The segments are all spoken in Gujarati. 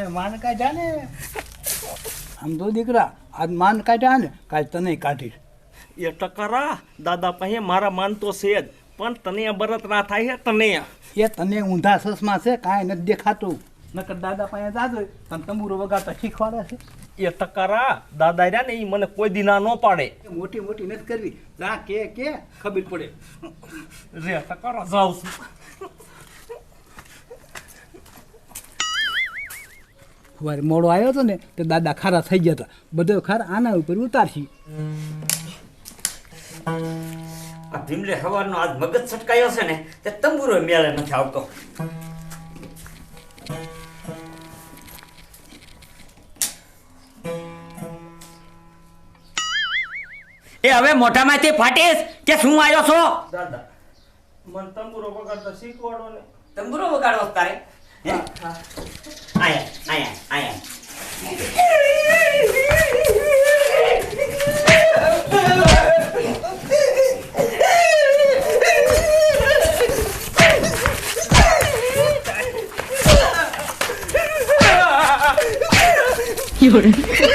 પાસે માન કાઢ્યા ને? આમ તો દીકરા આજ માન કાઢ્યા ને કાલ તને કાઢીશ. એ ટકરા દાદા પાસે મારા માન તો છે જ પણ તને બરત ના થાય છે તને. એ તને ઊંધા સસમાં છે કાંઈ નથી દેખાતું. નકર દાદા પાસે જાજો તને તંબુરો વગાડતા શીખવાડે છે. એ ટકરા દાદા રહ્યા ને એ મને કોઈ દી ના ન પાડે. મોટી મોટી નથી કરવી. જા કે કે ખબર પડે. રે ટકરા જાઉં છું. સવારે મોડો આવ્યો હતો ને તે દાદા ખારા થઈ ગયા હતા. બધો ખાર આના ઉપર ઉતારશી. આ ભીમલે હવારનો આજ મગજ છટકાયો છે ને તે તંબુરો મેળે નથી આવતો. એ હવે મોઢામાંથી ફાટીશ કે શું આવ્યો છો? દાદા મને તંબુરો વગાડતા શીખવાડો ને. તંબુરો વગાડવો છે તારે હે? આયા આયા આયા કામ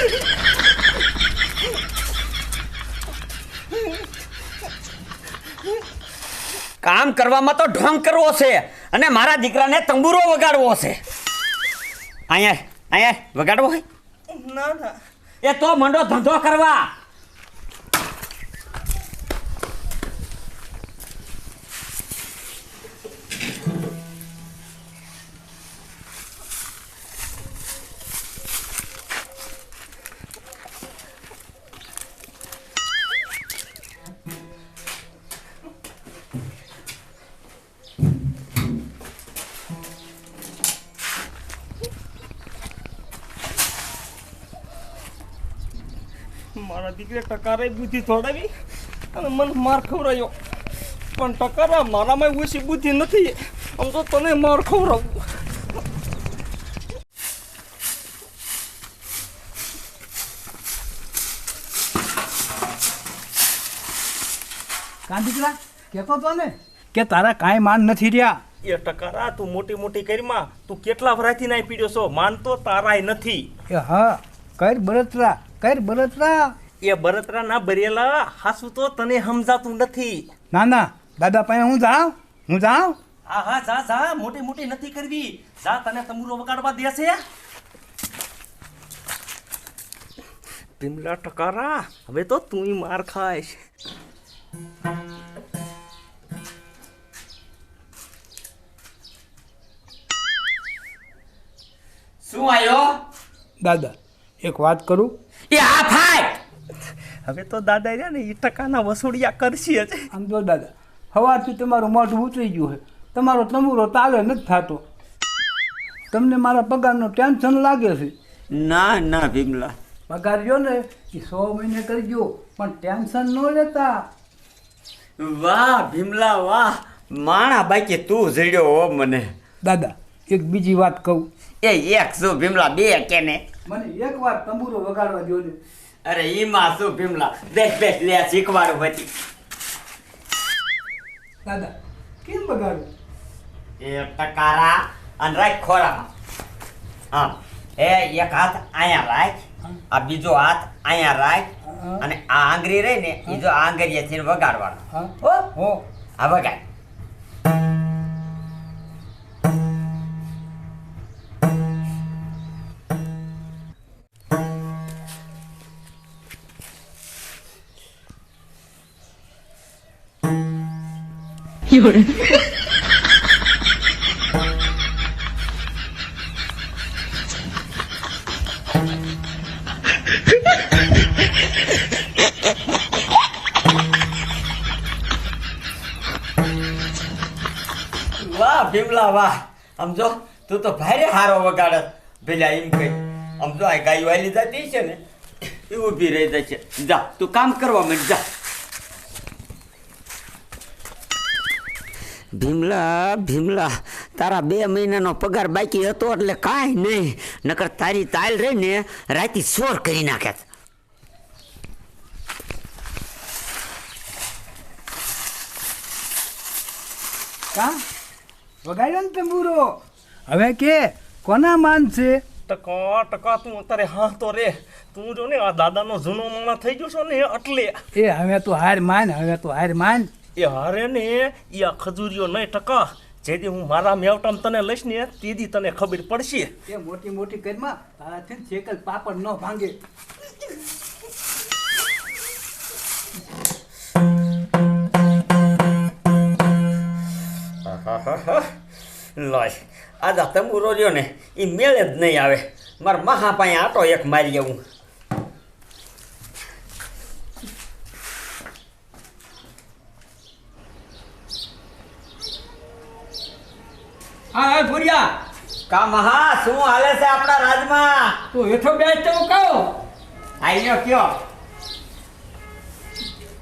કરવામાં તો ઢોંગ કરવો છે અને મારા દીકરાને તંબુરો વગાડવો છે. અહીંયા અહીંયા વગાડવો હોય? ના ના. એ તો મંડો ધંધો કરવા. મારા દીકરે ટકારે બુદ્ધિ થોડાવી અને મને માર ખવડાયો. પણ ટકારા મારામાં ઓછી બુદ્ધિ નથી. આમ તો તને માર ખવડાવું. કાં દીકરા કહેતો તો ને? કે તારા કાંઈ માન નથી રહ્યા. એ ટકારા તું મોટી મોટી કરીમાં તું કેટલા વરાથી નાઈ પીડ્યો છો? માન તો તારાય નથી. એ હા કર બળતરા કર બળતરા એ બરતરા ના ભરેલા હાસુ તો તને સમજાતું નથી. ના ના દાદા પાસે હું જાઉં? હું જાઉં? હા હા જા જા મોટી મોટી નથી કરવી. જા તને તમુરો વગાડવા દેશે પિમલા ટકારા હવે તો તું માર ખાઈશ. શું આવ્યો દાદા એક વાત કરું? એ હા ફાય હવે તો દાદા રહ્યા ને એ ટકાના વસૂડિયા કરશે જ. આમ જો દાદા સવારથી તમારું મોઢું ઉતરી ગયું છે. તમારો તંબુરો તાલે નથી થતો. તમને મારા પગારનો ટેન્શન લાગે છે? ના ના ભીમલા. પગાર જો ને એ સો મહિને કરજો પણ ટેન્શન ન લેતા. વાહ ભીમલા વાહ. માણા બાકી તું જડ્યો હો મને. દાદા એક બીજી વાત કહું. એ એક શું ભીમલા બે કે ને? મને એક વાર તંબુરો વગાડવા દો ને. અરે ઈમાં શું ભીમલા? બેસ બેસ લે શીખવાડું હતી દાદા કેમ વગાડો એ ટકારા અને રાખ ખોરામાં. હા. એ એક હાથ અહીંયા રાખ આ બીજો હાથ અહીંયા રાખ અને આ આંગળી રહી ને બીજો જો આંગળીએથી વગાડવાનો. હો હો. આ વગાડ. વાહ, ભીમલા, વાહ. આમ જો, તું તો ભારે હારો વગાડે. પેલા એમ કઈ. આમ જો આ ગાયો આલી જતી છે ને, એ ઊભી રહી જાય છે જા, તું કામ કરવા માંડ, જા. ભીમલા ભીમલા તારા બે મહિનાનો પગાર બાકી હતો એટલે કાંઈ નહીં. નકર તારી તાલ રહી ને રાતી સોર કરી નાખે કા? વગાડ્યો ને તંબુરો? હવે કે કોના માન છે? ટકા ટકા તું અત્યારે હા તો રે. તું જો ને આ દાદાનો જૂનો માણસ થઈ ગયો છો ને એટલે. એ હવે તું હાર માન હવે તું હાર માન. એ હારે ને એ આ ખજૂરીઓ નહીં ટકા. જેથી હું મારા મેવટામ તને લઈશ ને તેથી તને ખબર પડશે. એ મોટી મોટી કરમાં તારાથી સેકલ પાપડ ન ભાંગે. લાય આજા તંબુરો રહ્યો ને એ મેળે જ નહીં આવે. મારા મહા પાસે આટો એક મારી આવું. હા હા ભૂરિયા. કા મહા શું હાલે છે આપણા રાજમાં? તું હેઠો બેસ તો કહો. આઈયો કયો.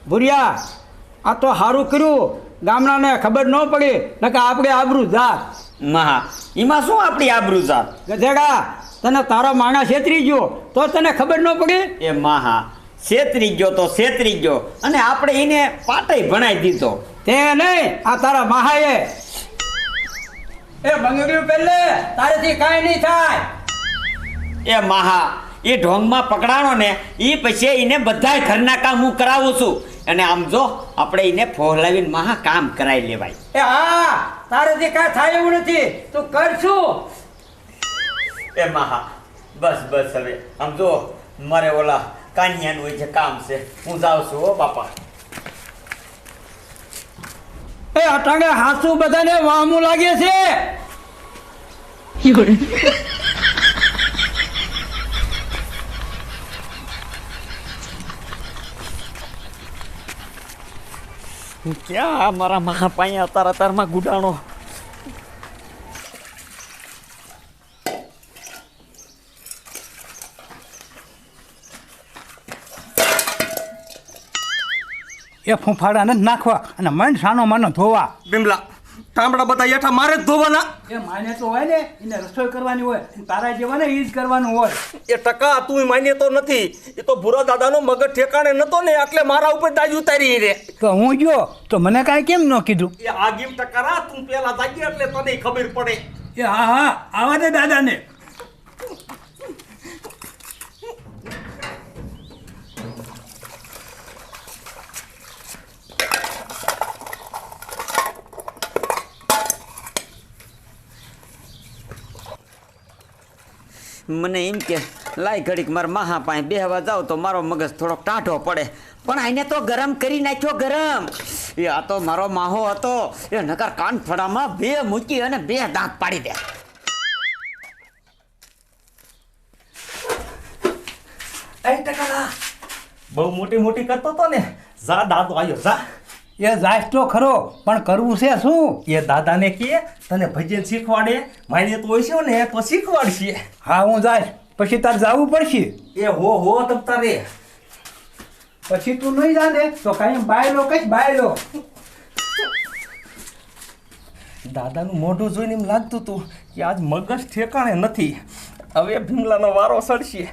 ભૂરિયા આ તો સારું કર્યું. ગામડાને ખબર ન પડી નકે આપણે આબરૂ જાત મહા એમાં શું આપણી આબરૂ જાત ગધેડા તને તારો માણા છેતરી ગયો તો તને ખબર ન પડી? એ મહા છેતરી ગયો તો છેતરી ગયો અને આપણે એને પાટે ભણાઈ દીધો. તે નહીં આ તારા મહાએ એ બંગડ્યું પહેલે. તારેથી કાંઈ નહીં થાય. એ મહા એ ઢોંગમાં પકડાણો ને એ પછી એને બધાય ઘરના કામ હું કરાવું છું. અને આમ જો આપણે એને ફોહલાવીને મહા કામ કરાવી લેવાય. એ હા તારેથી કાંઈ થાય એવું નથી. તું કરશું. એ મહા બસ બસ હવે. આમ જો મારે ઓલા કાનિયાનું છે કામ છે હું જાઉં છું હો બાપા. એ અટાંગે હાસુ બધાને વામું લાગે છે. ક્યાં મારા મહા પાસે અતાર અતારમાં ગુડાણો? એ ફૂંફાડાને જ નાખવા અને મન સાનો માનો ધોવા. બિમલા ટામડા બધા યઠા મારે જ ધોવાના. એ માને તો હોય ને એને રસોઈ કરવાની હોય તારા જેવા ને એ જ કરવાનું હોય. એ ટકા તું માન્ય તો નથી. એ તો ભૂરા દાદાનો મગજ ઠેકાણે નતો ને એટલે મારા ઉપર દાજ ઉતારી રે તો હું ગયો તો મને કાંઈ કેમ ન કીધું? એ આગીમ ટકારા તું પેલા જાગી એટલે તને ખબર પડે. એ હા હા આવા દે દાદાને. મને એમ કે, લાય ઘડીક મારા મહા પાસે બેહવા જાવ તો મારો મગજ થોડોક ટાઢો પડે. પણ આને તો ગરમ કરી નાખ્યો ગરમ. એ આ તો મારો માહો હતો. એ નકર કાન ફળામાં બે મૂકી અને બે દાંત પાડી દે. એ બહુ મોટી મોટી કરતો તો ને. જા દાદો આવ્યો જા. એ જાય તો ખરો પણ કરવું છે શું? એ દાદાને કે તને ભજન શીખવાડે. મારી તો હોય છે ને તો શીખવાડશે. હા હું જાય પછી તાર જવું પડશે. એ હો હો તમ તારે. પછી તું નહીં જાને તો કાંઈ બાયલો કઈ બાયલો. દાદાનું મોઢું જોઈને એમ લાગતું હતું કે આજ મગજ ઠેકાણે નથી. હવે ભીમલાનો વારો સડશે.